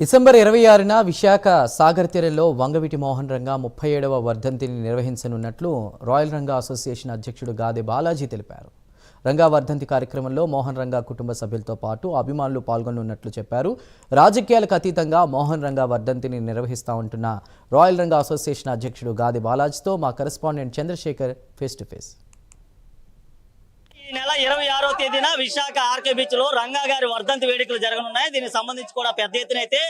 December ఇరవై ఆరున విశాఖ సాగర్ తీరంలో వంగవీటి మోహన్ రంగా ముప్పై ఏడవ వర్ధంతిని నిర్వహించనున్నట్లు రాయల్ రంగా అసోసియేషన్ అధ్యక్షుడు గాదె బాలాజీ తెలిపారు. రంగా వర్ధంతి కార్యక్రమంలో మోహన్ రంగా కుటుంబ సభ్యులతో పాటు అభిమానులు పాల్గొనున్నట్లు చెప్పారు. రాజకీయాలకు అతీతంగా మోహన్ రంగా వర్ధంతిని నిర్వహిస్తా ఉంటున్న రాయల్ రంగా అసోసియేషన్ అధ్యక్షుడు గాదే బాలాజీతో మా correspondent Chandrasekhar face to face. ఇరవై ఆరో తేదీన విశాఖ ఆర్కే బీచ్లో రంగా గారి వర్ధంతి వేడుకలు జరగనున్నాయి. దీనికి సంబంధించి కూడా పెద్ద ఎత్తున అయితే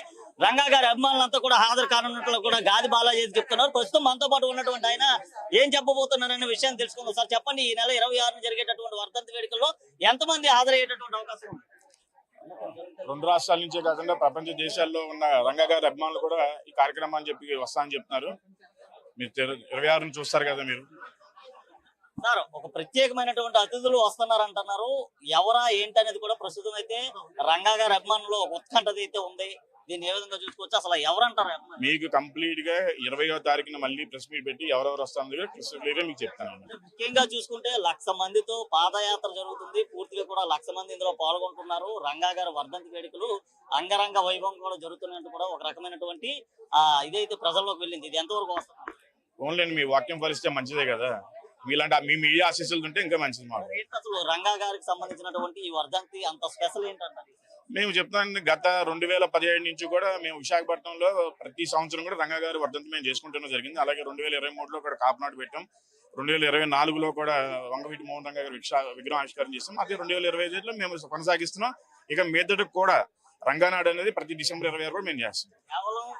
రంగా గారి అభిమానులంతా కూడా హాజరు కానున్నట్లు కూడా గాది బాలాజీ చెప్తున్నారు. ప్రస్తుతం మనతో పాటు ఉన్నటువంటి ఆయన ఏం చెప్పబోతున్నారనే విషయం తెలుసుకుందాం సార్. చెప్పండి ఈ నెల ఇరవై ఆరున జరిగేటటువంటి వర్ధంతి వేడుకల్లో ఎంతమంది హాజరయ్యేటటువంటి అవకాశం ఉంది? రెండు రాష్ట్రాల నుంచే కాకుండా ప్రపంచ దేశాల్లో ఉన్న రంగా గారి అభిమానులు కూడా ఈ కార్యక్రమాన్ని చెప్పి వస్తామని చెప్తున్నారు. మీరు ఇరవై ఆరుని చూస్తారు కదా మీరు. సార్ ఒక ప్రత్యేకమైనటువంటి అతిథులు వస్తున్నారు అంటున్నారు ఎవరా ఏంటి అనేది కూడా ప్రస్తుతం అయితే రంగా గారి అభిమానులు ఒక ఉత్కంఠత అయితే ఉంది. దీన్ని ఏ విధంగా చూసుకోవచ్చు? అసలు ఎవరంటారు? మీకు కంప్లీట్గా ఇరవయో తారీఖున మళ్ళీ ప్రెస్ మీట్ పెట్టి ఎవరెవరు వస్తారో క్లియర్ మీకు చెప్తాను ముఖ్యంగా చూసుకుంటే లక్ష మందితో పాదయాత్ర జరుగుతుంది. పూర్తిగా కూడా లక్ష మంది ఇందులో పాల్గొంటున్నారు. రంగా గారి వర్ధంతి వేడుకలు అంగరంగ వైభవం కూడా జరుగుతున్నట్టు కూడా ఒక రకమైనటువంటి ఆ ఇదైతే ప్రజల్లోకి వెళ్ళింది. ఇది ఎంతవరకు వస్తుంది ఓన్లీ మీ వాక్యం ఫలిస్తే మంచిదే కదా. మీలాంటి మీ మీడియా ఆశీస్సులు ఉంటే ఇంకా మంచిది మాకు. ఏంటి అసలు రంగా గారికి సంబంధించినటువంటి ఈ వర్ధంతి అంత స్పెషల్ ఏంటంటారు? మేము చెప్తాను గత రెండు వేల పదిహేడు నుంచి కూడా మేము విశాఖపట్నంలో ప్రతి సంవత్సరం కూడా రంగా గారి వర్ధంతి మేము చేసుకుంటూనే జరిగింది. అలాగే రెండు వేల ఇరవై మూడులో కూడా కాపునాడు పెట్టాం. రెండు వేల ఇరవై నాలుగులో కూడా వంగవీటి మోహన్ రంగా గారి విక్షా విగ్రహం ఆవిష్కారం చేస్తాం అదే రెండు వేల ఇరవై ఐదులో మేము కొనసాగిస్తున్నాం. ఇక మీదట కూడా రంగానాడు అనేది ప్రతి డిసెంబర్ ఇరవై ఆరు కూడా మేము చేస్తాం.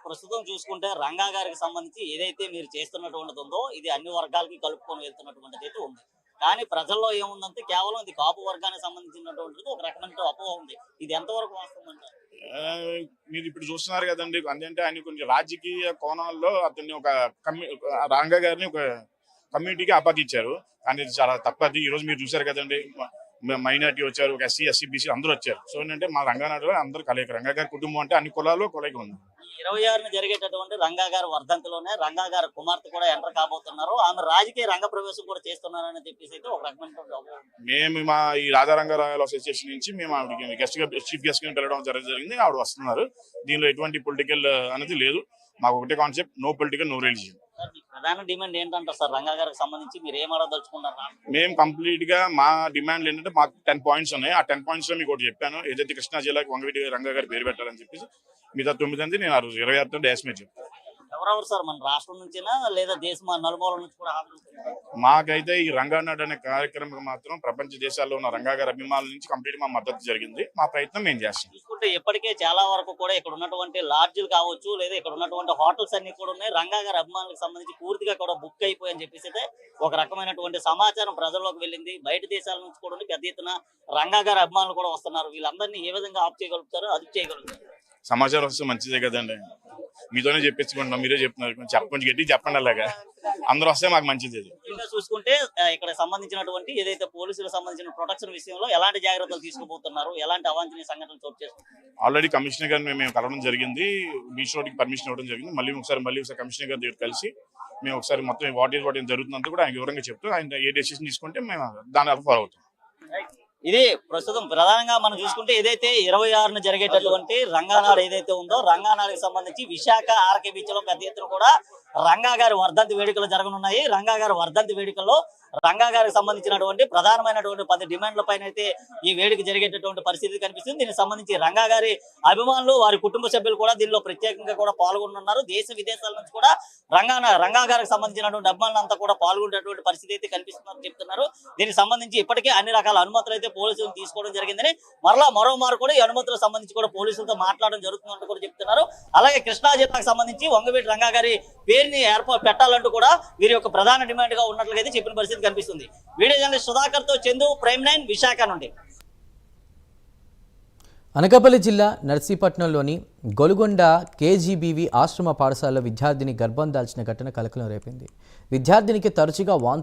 ప్రస్తుతం చూసుకుంటే రంగా గారికి సంబంధించి ఏదైతే మీరు చేస్తున్నటువంటిది ఉందో ఇది అన్ని వర్గాలకి కలుపుకొని వెళ్తున్నటువంటిది అయితే ఉంది. కానీ ప్రజల్లో ఏముందంటే కేవలం ఇది కాపు వర్గానికి సంబంధించినటువంటిది ఒక రకమైన అపోహ ఉంది. ఇది ఎంతవరకు వాస్తవం మీరు ఇప్పుడు చూస్తున్నారు కదండి అందుకంటే ఆయన కొన్ని రాజకీయ కోణాల్లో అతన్ని ఒక కమ్యూ రంగా గారిని ఒక కమ్యూనిటీకి అప్పగించారు. కానీ చాలా తప్పది. ఈ రోజు మీరు చూసారు కదండి మైనార్టీ వచ్చారు ఒక ఎస్సీ ఎస్సీ బీసీ అందరూ వచ్చారు. సో ఏంటంటే మా రంగానాడులో అందరూ కలయిక రంగా గారి కుటుంబం అంటే అన్ని కులాల్లో కలయిక ఉంది. ఇరవై ఆరున జరిగేటటువంటి రంగా గారి వర్ధంతిలోనే రంగా గారి కుమార్తె కూడా ఎంటర్ కాబోతున్నారు. ఆమె రాజకీయ రంగ ప్రవేశం కూడా చేస్తున్నారని చెప్పేసి అయితే ఒక ఉంది. మేము మా ఈ రాజారంగారాయల అసోసియేషన్ నుంచి మేము ఆవిడకి గెస్ట్గా చీఫ్ గెస్ట్గా జరగ- జరిగింది. ఆవిడ వస్తున్నారు. దీనిలో ఎటువంటి పొలిటికల్ అనేది లేదు. మాకు ఒకటే concept no political no religion. ప్రధాన డిమాండ్ ఏంటంటారు సార్ రంగా గారికి సంబంధించి మీరు ఏం అడగదలుచుకున్నారు మేము కంప్లీట్గా మా డిమాండ్లు ఏంటంటే మాకు టెన్ పాయింట్స్ ఉన్నాయి. ఆ టెన్ పాయింట్స్లో మీకు ఒకటి చెప్పాను. ఏదైతే కృష్ణా జిల్లాకి వంగవీటి రంగా గారి పేరు పెట్టాలని చెప్పేసి మిగతా తొమ్మిది అంది నేను ఆ రోజు ఇరవై ఆరుతో డాష్ మీద చెప్తాను ఎవరెవరు సార్ మన రాష్ట్రం నుంచేనా లేదా దేశం నలుమూల నుంచి కూడా మాకైతే ఈ రంగానాడు అనే కార్యక్రమం మాత్రం ప్రపంచ దేశాల్లో ఉన్న రంగా గారి అభిమానుల నుంచి కంప్లీట్ మా మద్దతు జరిగింది. మా ప్రయత్నం మేము చేస్తాం. చూసుకుంటే ఇప్పటికే చాలా వరకు కూడా ఇక్కడ ఉన్నటువంటి లాడ్జ్లు కావచ్చు లేదా ఇక్కడ ఉన్నటువంటి హోటల్స్ అన్ని కూడా ఉన్నాయి. రంగా గారి అభిమానులకు సంబంధించి పూర్తిగా కూడా బుక్ అయిపోయని చెప్పేసి అయితే ఒక రకమైనటువంటి సమాచారం ప్రజల్లోకి వెళ్ళింది. బయట దేశాల నుంచి కూడా పెద్ద ఎత్తున రంగా గారి అభిమానులు కూడా వస్తున్నారు. వీళ్ళందరినీ ఏ విధంగా ఆప్ చేయగలుగుతారో అది చేయగలుగుతారు? సమాచారం వస్తే మంచిదే కదండి. మీతోనే చెప్పించుకుంటున్నాం మీరే చెప్తున్నారు. కొంచెం చెప్ప కొంచెం గట్టి చెప్పండి అలాగా. అందరూ వస్తే మాకు మంచిది చూసుకుంటే ఇక్కడ సంబంధించినటువంటి ఏదైతే పోలీసులకు సంబంధించిన ప్రొటెక్షన్ విషయంలో ఎలాంటి జాగ్రత్తలు తీసుకోబోతున్నారు ఎలాంటి అవాంఛనీయ సంఘటనలు చోటు చేసుకుంటున్నారు? ఆల్రెడీ కమిషనర్ గారిని మేము కలవడం జరిగింది. బీచ్ రోడ్కి పర్మిషన్ ఇవ్వడం జరిగింది. మళ్ళీ ఒకసారి మళ్ళీ ఒకసారి కమిషనర్ గారి దగ్గర కలిసి మేము ఒకసారి మొత్తం వాట్ ఈస్ వాట్ ఏం జరుగుతుందంతా కూడా ఆయన వివరంగా చెప్తూ ఆయన ఏ డెసిషన్ తీసుకుంటే మేము దాని ఫాలో అవుతాం. ఇది ప్రస్తుతం ప్రధానంగా మనం చూసుకుంటే ఏదైతే ఇరవై ఆరున జరిగేటటువంటి రంగానాడు ఏదైతే ఉందో రంగానాడుకి సంబంధించి విశాఖ ఆర్కే బీచ్లో పెద్ద ఎత్తున కూడా రంగా గారి వర్ధంతి వేడుకలు జరగనున్నాయి. రంగా గారి వర్ధంతి వేడుకల్లో రంగా గారికి సంబంధించినటువంటి ప్రధానమైనటువంటి పది డిమాండ్ల పైన అయితే ఈ వేడుక జరిగేటటువంటి పరిస్థితి కనిపిస్తుంది. దీనికి సంబంధించి రంగా గారి అభిమానులు వారి కుటుంబ సభ్యులు కూడా దీనిలో ప్రత్యేకంగా కూడా పాల్గొనున్నారు. దేశ విదేశాల నుంచి కూడా రంగా రంగా గారికి సంబంధించినటువంటి అభిమానులు అంతా కూడా పాల్గొనేటువంటి పరిస్థితి అయితే కనిపిస్తుందని చెప్తున్నారు. దీనికి సంబంధించి ఇప్పటికే అన్ని రకాల అనుమతులు అయితే పోలీసులు తీసుకోవడం జరిగిందని మరలా మరో మారు కూడా ఈ అనుమతులకు సంబంధించి కూడా పోలీసులతో మాట్లాడడం జరుగుతుందని కూడా చెప్తున్నారు. అలాగే కృష్ణా జిల్లాకు సంబంధించి వంగవీటి రంగా గారి పేరుని ఏర్పాటు పెట్టాలంటూ కూడా వీరి యొక్క ప్రధాన డిమాండ్గా ఉన్నట్లుగా అయితే చెప్పిన పరిస్థితి కనిపిస్తుంది. వీడియో జర్నలిస్ట్ సుధాకర్తో చందు ప్రైమ్ నైన్ విశాఖ నుండి. అనకాపల్లి జిల్లా నర్సీపట్నంలోని గొలుగొండ కేజీబీవి ఆశ్రమ పాఠశాలలో విద్యార్థిని గర్భం దాల్చిన ఘటన కలకలం రేపింది. విద్యార్థినికి తరచుగా వాంతు